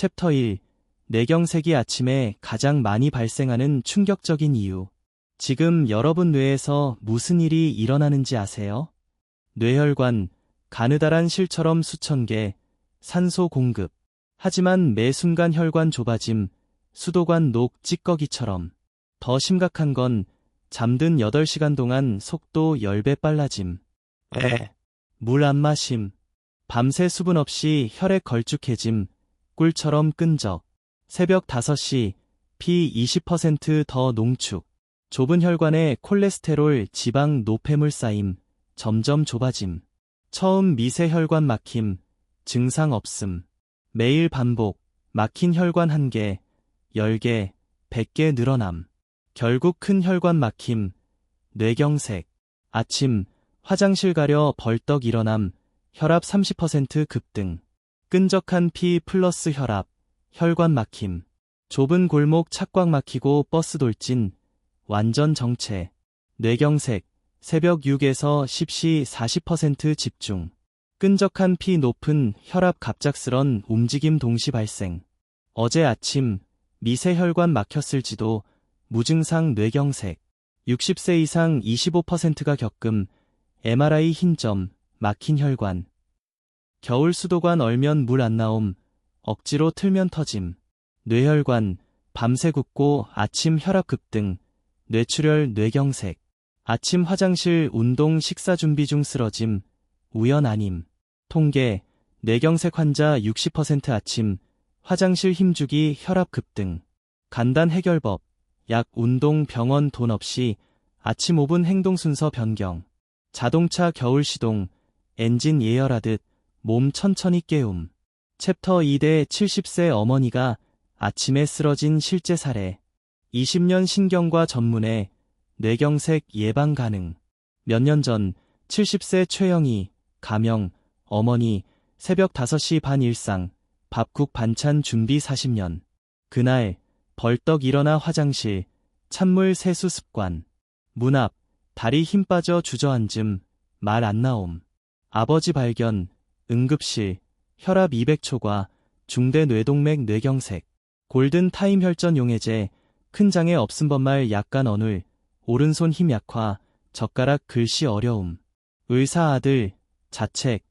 챕터 1 뇌경색이 아침에 가장 많이 발생하는 충격적인 이유. 지금 여러분 뇌에서 무슨 일이 일어나는지 아세요? 뇌혈관, 가느다란 실처럼 수천 개, 산소 공급. 하지만 매 순간 혈관 좁아짐, 수도관 녹 찌꺼기처럼. 더 심각한 건 잠든 8시간 동안 속도 10배 빨라짐. 에, 물 안 마심. 밤새 수분 없이 혈액 걸쭉해짐. 꿀처럼 끈적. 새벽 5시 피 20%더 농축. 좁은 혈관에 콜레스테롤, 지방, 노폐물 쌓임. 점점 좁아짐. 처음 미세 혈관 막힘. 증상 없음. 매일 반복. 막힌 혈관 1개, 10개, 100개 늘어남. 결국 큰 혈관 막힘. 뇌경색. 아침 화장실 가려 벌떡 일어남. 혈압 30% 급등. 끈적한 피 플러스 혈압. 혈관 막힘. 좁은 골목 착꽉 막히고 버스 돌진. 완전 정체. 뇌경색. 새벽 6에서 10시 40% 집중. 끈적한 피 높은 혈압 갑작스런 움직임 동시 발생. 어제 아침 미세혈관 막혔을지도 무증상 뇌경색. 60세 이상 25%가 겪음 MRI 흰점, 막힌 혈관. 겨울 수도관 얼면 물 안 나옴, 억지로 틀면 터짐. 뇌혈관, 밤새 굽고 아침 혈압 급등, 뇌출혈 뇌경색. 아침 화장실 운동 식사 준비 중 쓰러짐, 우연 아님. 통계, 뇌경색 환자 60% 아침, 화장실 힘주기 혈압 급등. 간단 해결법, 약 운동 병원 돈 없이 아침 5분 행동 순서 변경. 자동차 겨울 시동, 엔진 예열하듯 몸 천천히 깨움. 챕터 2대 70세 어머니가 아침에 쓰러진 실제 사례. 20년 신경과 전문의 뇌경색 예방 가능. 몇 년 전 70세 최영희, 가명, 어머니, 새벽 5시 반 일상, 밥국 반찬 준비 40년. 그날, 벌떡 일어나 화장실, 찬물 세수 습관. 문 앞, 다리 힘 빠져 주저앉음, 말 안 나옴. 아버지 발견, 응급실, 혈압 200초과 중대 뇌동맥 뇌경색, 골든 타임 혈전 용해제, 큰 장애 없음 번말 약간 어눌, 오른손 힘 약화, 젓가락 글씨 어려움. 의사 아들, 자책,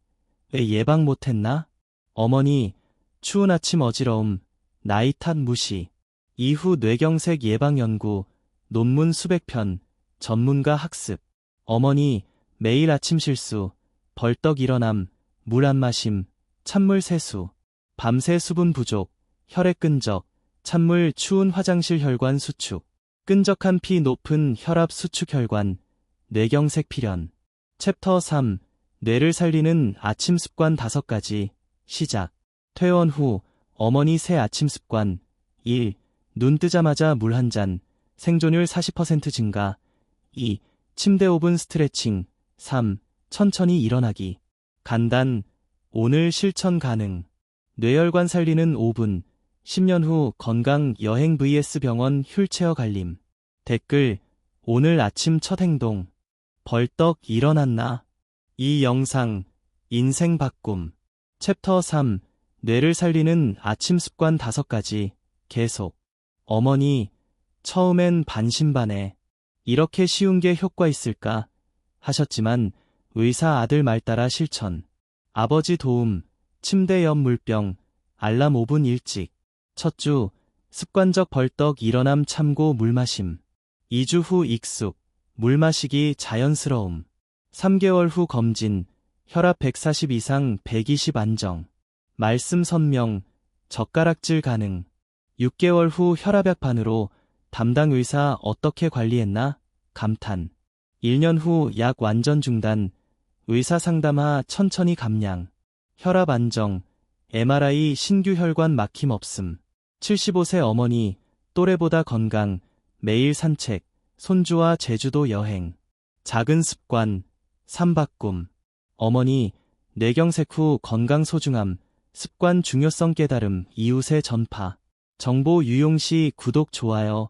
왜 예방 못했나? 어머니, 추운 아침 어지러움, 나이 탓 무시. 이후 뇌경색 예방 연구, 논문 수백 편, 전문가 학습. 어머니, 매일 아침 실수, 벌떡 일어남, 물 안 마심, 찬물 세수, 밤새 수분 부족, 혈액 끈적, 찬물 추운 화장실 혈관 수축, 끈적한 피 높은 혈압 수축 혈관, 뇌경색 필연. 챕터 3 뇌를 살리는 아침 습관 5가지 시작. 퇴원 후 어머니 새 아침 습관 1. 눈 뜨자마자 물 한 잔 생존율 40% 증가 2. 침대 5분 스트레칭 3. 천천히 일어나기 간단 오늘 실천 가능. 뇌혈관 살리는 5분 10년 후 건강 여행 vs 병원 휠체어 갈림. 댓글 오늘 아침 첫 행동. 벌떡 일어났나? 이 영상 인생 바꿈. 챕터 3 뇌를 살리는 아침 습관 5가지. 계속. 어머니 처음엔 반신반의. 이렇게 쉬운 게 효과 있을까? 하셨지만 의사 아들 말 따라 실천. 아버지 도움 침대 옆 물병 알람 5분 일찍. 첫 주 습관적 벌떡 일어남 참고 물 마심. 2주 후 익숙 물 마시기 자연스러움. 3개월 후 검진, 혈압 140 이상 120 안정, 말씀 선명, 젓가락질 가능, 6개월 후 혈압약 반으로 담당 의사 어떻게 관리했나? 감탄. 1년 후 약 완전 중단, 의사 상담하 천천히 감량, 혈압 안정, MRI 신규 혈관 막힘 없음, 75세 어머니, 또래보다 건강, 매일 산책, 손주와 제주도 여행, 작은 습관, 삼박꿈. 어머니, 뇌경색 후 건강 소중함, 습관 중요성 깨달음, 이웃의 전파. 정보 유용 시 구독, 좋아요,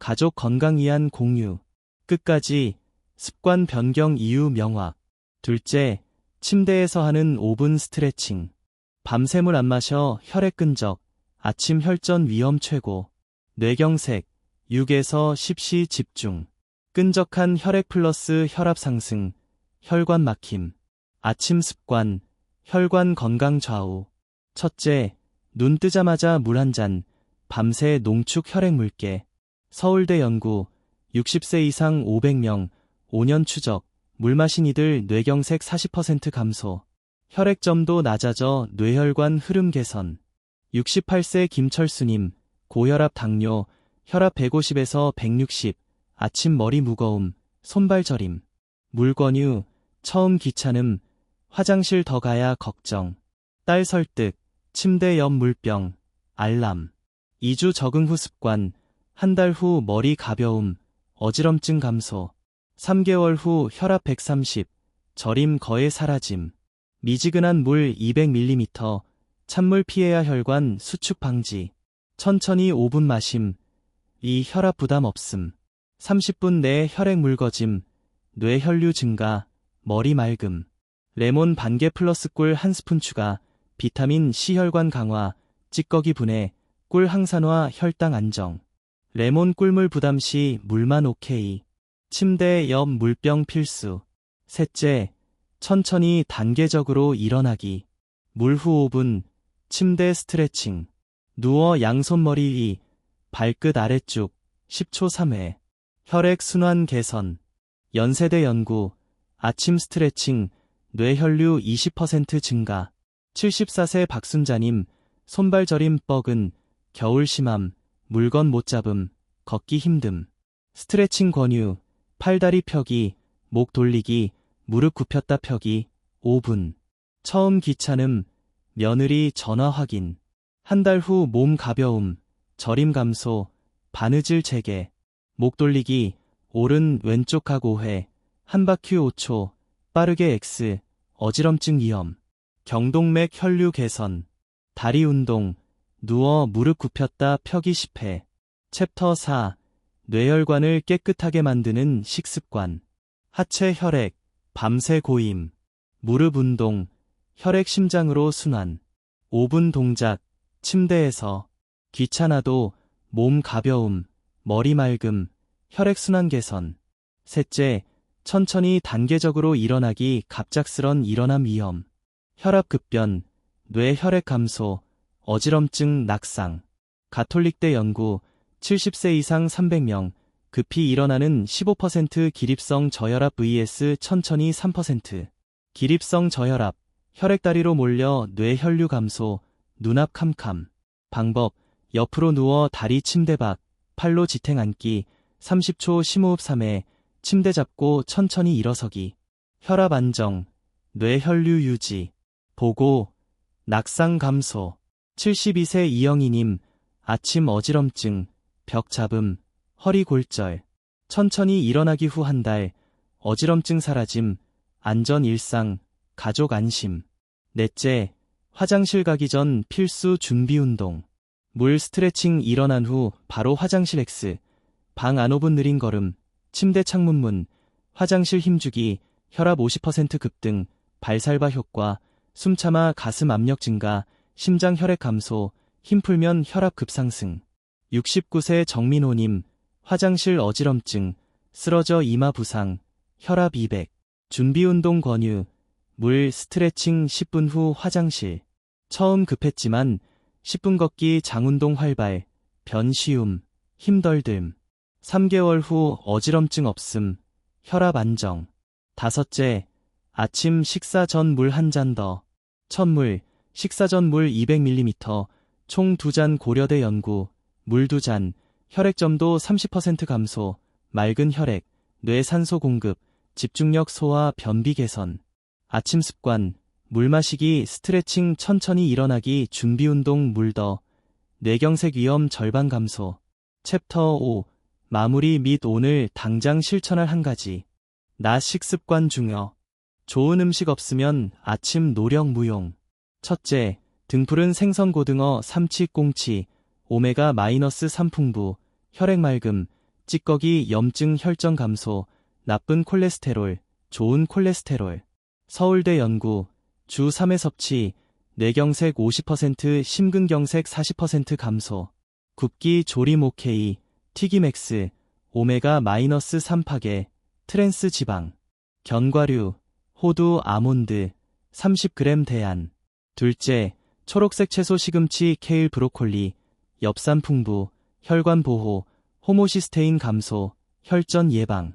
가족 건강 위한 공유. 끝까지. 습관 변경 이유 명확. 둘째, 침대에서 하는 5분 스트레칭. 밤샘을 안 마셔 혈액 끈적, 아침 혈전 위험 최고. 뇌경색, 6에서 10시 집중. 끈적한 혈액 플러스 혈압 상승, 혈관 막힘. 아침 습관, 혈관 건강 좌우. 첫째, 눈 뜨자마자 물 한 잔, 밤새 농축 혈액 물개. 서울대 연구, 60세 이상 500명, 5년 추적, 물 마신 이들 뇌경색 40% 감소. 혈액점도 낮아져 뇌혈관 흐름 개선. 68세 김철수님, 고혈압 당뇨, 혈압 150에서 160, 아침 머리 무거움, 손발 저림, 물권유, 처음 귀찮음, 화장실 더 가야 걱정, 딸 설득, 침대 옆 물병, 알람, 2주 적응 후 습관, 한 달 후 머리 가벼움, 어지럼증 감소, 3개월 후 혈압 130, 저림 거의 사라짐, 미지근한 물 200ml, 찬물 피해야 혈관 수축 방지, 천천히 5분 마심, 이 혈압 부담 없음, 30분 내에 혈액 묽어짐, 뇌혈류 증가, 머리 맑음, 레몬 반개 플러스 꿀 한 스푼 추가, 비타민 C 혈관 강화, 찌꺼기 분해, 꿀 항산화 혈당 안정. 레몬 꿀물 부담 시 물만 오케이. 침대 옆 물병 필수. 셋째, 천천히 단계적으로 일어나기. 물 후 5분, 침대 스트레칭. 누워 양손머리 위, 발끝 아래쪽, 10초 3회. 혈액 순환 개선. 연세대 연구, 아침 스트레칭, 뇌혈류 20% 증가. 74세 박순자님, 손발 저림 뻐근, 겨울 심함, 물건 못 잡음, 걷기 힘듦. 스트레칭 권유, 팔다리 펴기, 목 돌리기, 무릎 굽혔다 펴기, 5분. 처음 귀찮음, 며느리 전화 확인. 한 달 후 몸 가벼움, 저림 감소, 바느질 재개. 목 돌리기, 오른 왼쪽 각 5회, 한 바퀴 5초, 빠르게 X, 어지럼증 위험. 경동맥 혈류 개선, 다리 운동, 누워 무릎 굽혔다 펴기 10회. 챕터 4. 뇌혈관을 깨끗하게 만드는 식습관. 하체 혈액, 밤새 고임. 무릎 운동, 혈액 심장으로 순환. 5분 동작, 침대에서. 귀찮아도 몸 가벼움, 머리 맑음, 혈액순환 개선. 셋째, 천천히 단계적으로 일어나기 갑작스런 일어남 위험. 혈압 급변, 뇌 혈액 감소, 어지럼증 낙상. 가톨릭대 연구, 70세 이상 300명, 급히 일어나는 15% 기립성 저혈압 vs 천천히 3%. 기립성 저혈압, 혈액다리로 몰려 뇌혈류 감소, 눈앞 캄캄. 방법, 옆으로 누워 다리 침대 밖, 팔로 지탱 앉기, 30초 심호흡 3회, 침대 잡고 천천히 일어서기. 혈압 안정, 뇌혈류 유지. 보고, 낙상 감소, 72세 이영희님, 아침 어지럼증, 벽 잡음, 허리 골절, 천천히 일어나기 후 한 달, 어지럼증 사라짐, 안전 일상, 가족 안심. 넷째, 화장실 가기 전 필수 준비 운동. 물 스트레칭 일어난 후 바로 화장실 X, 방 안 5분 느린 걸음, 침대 창문 문, 화장실 힘주기, 혈압 50% 급등, 발살바 효과, 숨 참아 가슴 압력 증가, 심장 혈액 감소, 힘 풀면 혈압 급상승. 69세 정민호님, 화장실 어지럼증, 쓰러져 이마 부상, 혈압 200. 준비운동 권유, 물 스트레칭 10분 후 화장실. 처음 급했지만 10분 걷기 장운동 활발, 변 쉬움, 힘덜 듦. 3개월 후 어지럼증 없음, 혈압 안정. 다섯째, 아침 식사 전 물 한 잔 더. 첫물, 식사 전 물 200ml, 총 2잔 고려대 연구, 물 2잔, 혈액점도 30% 감소, 맑은 혈액, 뇌 산소 공급, 집중력 소화 변비 개선. 아침 습관, 물 마시기 스트레칭 천천히 일어나기 준비 운동 물 더, 뇌경색 위험 절반 감소. 챕터 5, 마무리 및 오늘 당장 실천할 한 가지. 낮 식습관 중요. 좋은 음식 없으면 아침 노력 무용. 첫째, 등푸른 생선 고등어 삼치 꽁치, 오메가 마이너스 3 풍부, 혈액 맑음, 찌꺼기 염증 혈전 감소, 나쁜 콜레스테롤, 좋은 콜레스테롤. 서울대 연구, 주 3회 섭취, 뇌경색 50%, 심근경색 40% 감소. 굽기 조림 오케이, 튀김엑스, 오메가 마이너스 3파괴, 트랜스 지방, 견과류, 호두 아몬드, 30g 대안. 둘째, 초록색 채소 시금치 케일 브로콜리, 엽산 풍부, 혈관 보호, 호모시스테인 감소, 혈전 예방.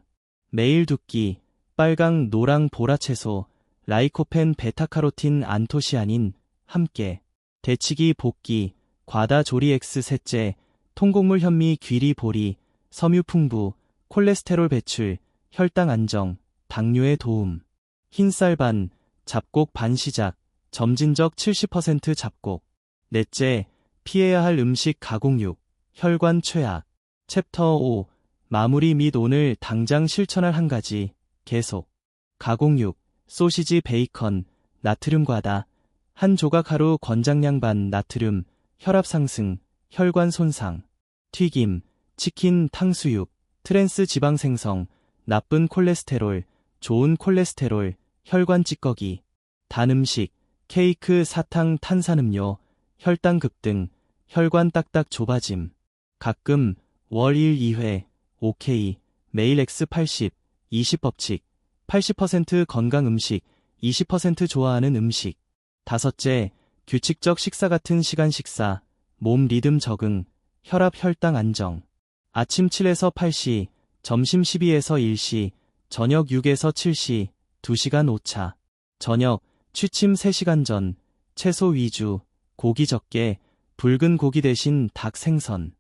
매일 두끼, 빨강 노랑 보라 채소, 라이코펜 베타카로틴 안토시아닌, 함께. 대치기 복기, 과다 조리 X 셋째, 통곡물 현미 귀리 보리, 섬유 풍부, 콜레스테롤 배출, 혈당 안정, 당뇨에 도움. 흰쌀 반, 잡곡 반 시작, 점진적 70% 잡곡. 넷째, 피해야 할 음식 가공육, 혈관 최악. 챕터 5, 마무리 및 오늘 당장 실천할 한 가지, 계속. 가공육, 소시지 베이컨, 나트륨 과다, 한 조각 하루 권장량 반 나트륨, 혈압 상승, 혈관 손상, 튀김, 치킨, 탕수육, 트랜스 지방 생성, 나쁜 콜레스테롤, 좋은 콜레스테롤, 혈관 찌꺼기, 단 음식, 케이크, 사탕, 탄산음료, 혈당 급등, 혈관 딱딱 좁아짐. 가끔 월 1, 2회, 오케이, 매일 X80, 20 법칙, 80% 건강 음식, 20% 좋아하는 음식. 다섯째, 규칙적 식사 같은 시간 식사, 몸 리듬 적응, 혈압 혈당 안정. 아침 7에서 8시, 점심 12에서 1시, 저녁 6에서 7시, 2시간 오차. 저녁, 취침 3시간 전, 채소 위주, 고기 적게, 붉은 고기 대신 닭 생선.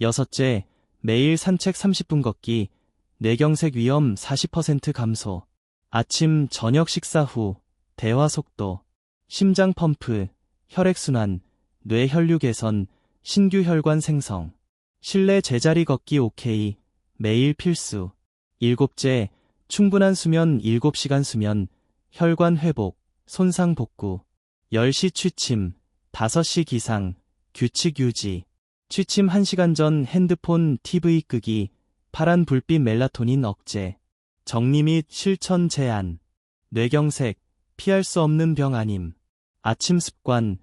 여섯째, 매일 산책 30분 걷기, 뇌경색 위험 40% 감소. 아침, 저녁 식사 후, 대화 속도, 심장 펌프, 혈액순환, 뇌혈류 개선, 신규 혈관 생성. 실내 제자리 걷기 오케이, 매일 필수. 일곱째, 충분한 수면 7시간 수면, 혈관 회복, 손상 복구. 10시 취침, 5시 기상, 규칙 유지. 취침 1시간 전 핸드폰 TV 끄기, 파란 불빛 멜라토닌 억제. 정리 및 실천 제한. 뇌경색, 피할 수 없는 병 아님. 아침 습관,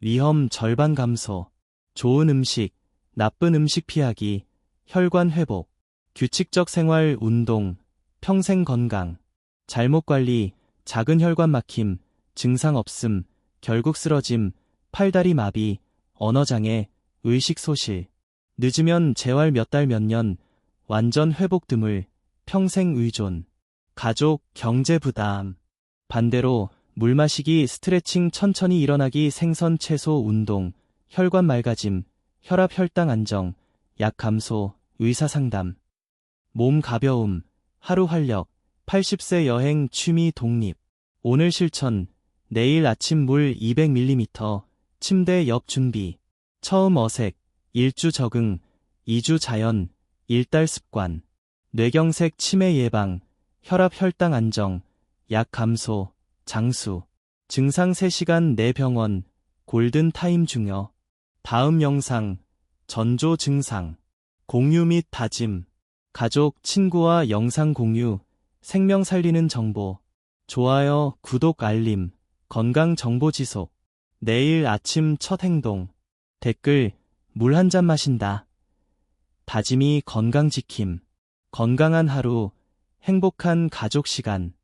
위험 절반 감소. 좋은 음식, 나쁜 음식 피하기, 혈관 회복. 규칙적 생활, 운동, 평생 건강. 잘못 관리, 작은 혈관 막힘, 증상 없음, 결국 쓰러짐, 팔다리 마비, 언어장애, 의식 소실. 늦으면 재활 몇 달 몇 년, 완전 회복 드물, 평생 의존. 가족, 경제 부담. 반대로 물 마시기, 스트레칭, 천천히 일어나기, 생선, 채소, 운동, 혈관 맑아짐, 혈압 혈당 안정, 약 감소, 의사 상담. 몸 가벼움, 하루 활력, 80세 여행 취미 독립. 오늘 실천, 내일 아침 물 200ml, 침대 옆 준비. 처음 어색, 1주 적응, 2주 자연, 1달 습관. 뇌경색 치매 예방, 혈압 혈당 안정, 약 감소, 장수. 증상 3시간 내 병원, 골든 타임 중요. 다음 영상, 전조 증상, 공유 및 다짐. 가족, 친구와 영상 공유, 생명 살리는 정보, 좋아요, 구독, 알림, 건강 정보 지속, 내일 아침 첫 행동, 댓글, 물 한 잔 마신다. 다짐이 건강 지킴, 건강한 하루, 행복한 가족 시간.